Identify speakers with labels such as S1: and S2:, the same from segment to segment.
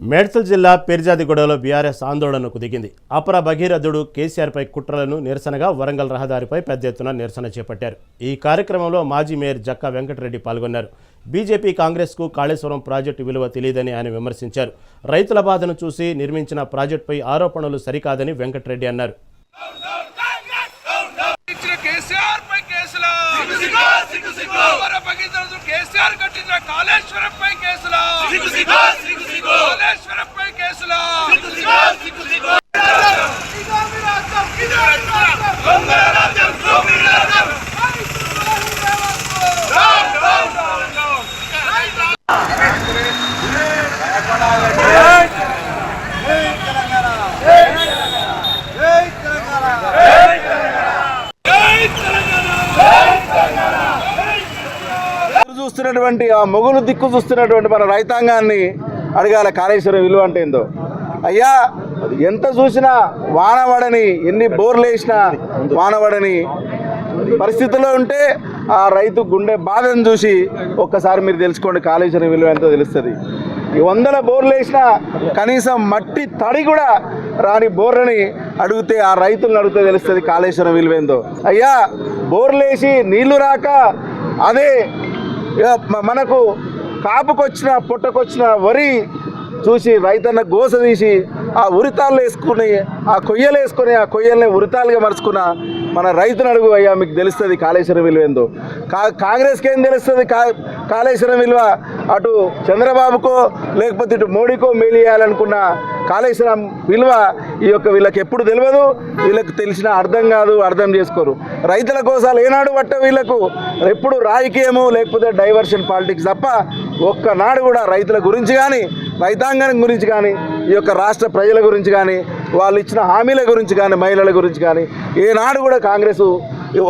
S1: మేడ్చల్ జిల్లా పెరిజాదిగూడలో బీఆర్ఎస్ ఆందోళనకు దిగింది. అపర భగీరథుడు కేసీఆర్పై కుట్రలను నిరసనగా వరంగల్ రహదారిపై పెద్ద ఎత్తున నిరసన చేపట్టారు. ఈ కార్యక్రమంలో మాజీ మేయర్ జక్కా వెంకటరెడ్డి పాల్గొన్నారు. బీజేపీ కాంగ్రెస్కు కాళేశ్వరం ప్రాజెక్టు విలువ తెలియదని ఆయన విమర్శించారు. రైతుల బాధను చూసి నిర్మించిన ప్రాజెక్టుపై ఆరోపణలు సరికాదని వెంకటరెడ్డి అన్నారు.
S2: కేసీఆర్ కేసీఆర్ కట్టిన కాళేశ్వరం పై కేసులు కాళేశ్వరం
S3: చూస్తున్నటువంటి ఆ మొగులు దిక్కు చూస్తున్నటువంటి మన రైతాంగాన్ని అడగాల కాళేశ్వరం విలువ అంటే ఏందో. అయ్యా ఎంత చూసినా వానవడని ఎన్ని బోర్లు వేసినా వానవడని పరిస్థితిలో ఉంటే ఆ రైతు గుండె బాధను చూసి ఒక్కసారి మీరు తెలుసుకోండి కాళేశ్వరం విలువ ఎంతో తెలుస్తుంది. ఈ వందల బోర్లు వేసినా కనీసం మట్టి తడి కూడా రాని బోర్లని అడిగితే ఆ రైతులను అడిగితే తెలుస్తుంది కాళేశ్వరం విలువ ఏందో. అయ్యా బోర్లు వేసి నీళ్ళు రాక అదే మనకు కాపుకొచ్చిన పుట్టకొచ్చిన వరి చూసి రైతన్న గోస తీసి ఆ ఉరితాళ్ళు వేసుకుని ఆ కొయ్యలు వేసుకొని ఆ కొయ్యల్ని ఉరితాలుగా మరుచుకున్న మన రైతును అడుగు అయ్యా మీకు తెలుస్తుంది కాళేశ్వరం విలువ ఏందో. కా కాంగ్రెస్కి ఏం తెలుస్తుంది కా కాళేశ్వరం విలువ? అటు చంద్రబాబుకో లేకపోతే ఇటు మోడీకో మేలియాలనుకున్న కాళేశ్వరం విలువ ఈ యొక్క వీళ్ళకి ఎప్పుడు తెలియదు వీళ్ళకి తెలిసిన అర్థం కాదు అర్థం చేసుకోరు. రైతుల కోసాలు ఏనాడు పట్ట వీళ్ళకు. ఎప్పుడు రాజకీయము లేకపోతే డైవర్షన్ పాలిటిక్స్ తప్ప ఒక్కనాడు కూడా రైతుల గురించి కానీ రైతాంగం గురించి కానీ ఈ యొక్క రాష్ట్ర ప్రజల గురించి కానీ వాళ్ళు ఇచ్చిన హామీల గురించి కానీ మహిళల గురించి కానీ ఏనాడు కూడా కాంగ్రెస్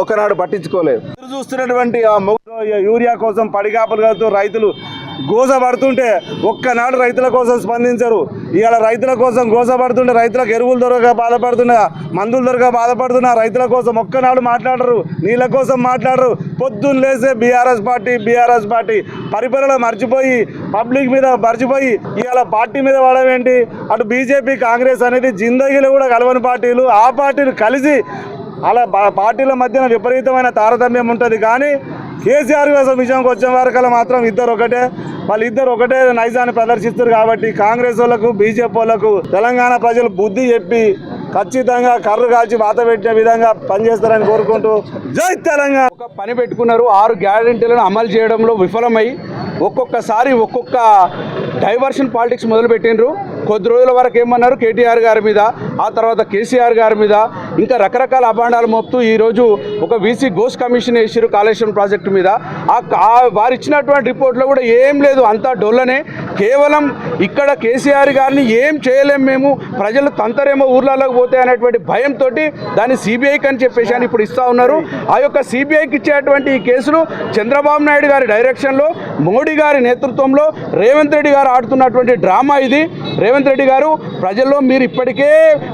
S3: ఒకనాడు పట్టించుకోలేదు. చూస్తున్నటువంటి ఆ యూరియా కోసం పడిగాపులు కలుతూ రైతులు గోస పడుతుంటే ఒక్కనాడు రైతుల కోసం స్పందించరు. ఇవాళ రైతుల కోసం గోస పడుతుంటే రైతులకు ఎరువులు దొరక బాధపడుతున్నా మందులు దొరక బాధపడుతున్నా రైతుల కోసం ఒక్కనాడు మాట్లాడరు నీళ్ళ కోసం మాట్లాడరు. పొద్దున్న లేసే బీఆర్ఎస్ పార్టీ బీఆర్ఎస్ పార్టీ పరిపాలన మర్చిపోయి పబ్లిక్ మీద మర్చిపోయి ఇవాళ పార్టీ మీద పడవేంటి అటు బీజేపీ కాంగ్రెస్ అనేది జిందగీలో కూడా కలవని పార్టీలు. ఆ పార్టీలు కలిసి అలా పార్టీల మధ్యన విపరీతమైన తారతమ్యం ఉంటుంది. కానీ కేసీఆర్ కోసం విషయంకి వచ్చే వరకల్లా మాత్రం ఇద్దరు ఒకటే. వాళ్ళు ఇద్దరు ఒకటే నైజాన్ని ప్రదర్శిస్తారు కాబట్టి కాంగ్రెస్ వాళ్ళకు బీజేపీ వాళ్ళకు తెలంగాణ ప్రజలు బుద్ధి చెప్పి ఖచ్చితంగా కర్రు కాల్చి వాత పెట్టే విధంగా పనిచేస్తారని కోరుకుంటూ జై తెలంగాణ.
S4: ఒక పని పెట్టుకున్నారు ఆరు గ్యారంటీలను అమలు చేయడంలో విఫలమై ఒక్కొక్కసారి ఒక్కొక్క డైవర్షన్ పాలిటిక్స్ మొదలుపెట్టిండ్రు. కొద్ది రోజుల వరకు ఏమన్నారు? కేటీఆర్ గారి మీద ఆ తర్వాత కేసీఆర్ గారి మీద ఇంకా రకరకాల అభాండాలు మోపుతూ ఈరోజు ఒక వీసీ గోస్ కమిషన్ వేసారు కాళేశ్వరం ప్రాజెక్టు మీద. ఆ వారు ఇచ్చినటువంటి రిపోర్ట్లో కూడా ఏం లేదు. అంతా డొల్లనే. కేవలం ఇక్కడ కేసీఆర్ గారిని ఏం చేయలేం మేము. ప్రజలు తంతరేమో ఊర్లలోకి పోతే అనేటువంటి భయంతో దాన్ని సిబిఐకి అని చెప్పేసి అని ఇప్పుడు ఇస్తా ఉన్నారు. ఆ యొక్క సిబిఐకి ఇచ్చేటువంటి ఈ కేసులు చంద్రబాబు నాయుడు గారి డైరెక్షన్లో మోడీ గారి నేతృత్వంలో రేవంత్ రెడ్డి గారు ఆడుతున్నటువంటి డ్రామా ఇది. రేవంత్ రెడ్డి గారు ప్రజల్లో మీరు ఇప్పటికే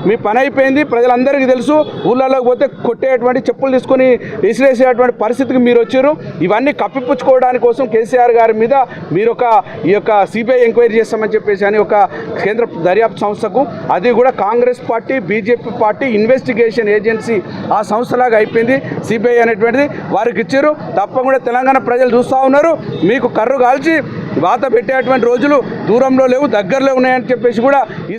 S4: మీ పని అయిపోయింది. ప్రజలందరికీ తెలుసు ఊళ్ళలోకి పోతే కొట్టేటువంటి చెప్పులు తీసుకొని విసిరేసేటువంటి పరిస్థితికి మీరు వచ్చారు. ఇవన్నీ కప్పిపుచ్చుకోవడానికి కోసం కేసీఆర్ గారి మీద మీరు ఒక ఈ యొక్క సిబిఐ సిబిఐ ఎంక్వైరీ చేస్తామని చెప్పేసి అని ఒక కేంద్ర దర్యాప్తు సంస్థకు అది కూడా Congress party BJP party investigation agency ఆ సంస్థలాగా అయిపోయింది. సిబిఐ అనేటువంటిది వారికి ఇచ్చారు. తప్పకుండా తెలంగాణ ప్రజలు చూస్తూ ఉన్నారు. మీకు కర్రు కాల్చి వాత పెట్టేటువంటి రోజులు దూరంలో లేవు దగ్గరలో ఉన్నాయని చెప్పేసి కూడా ఈ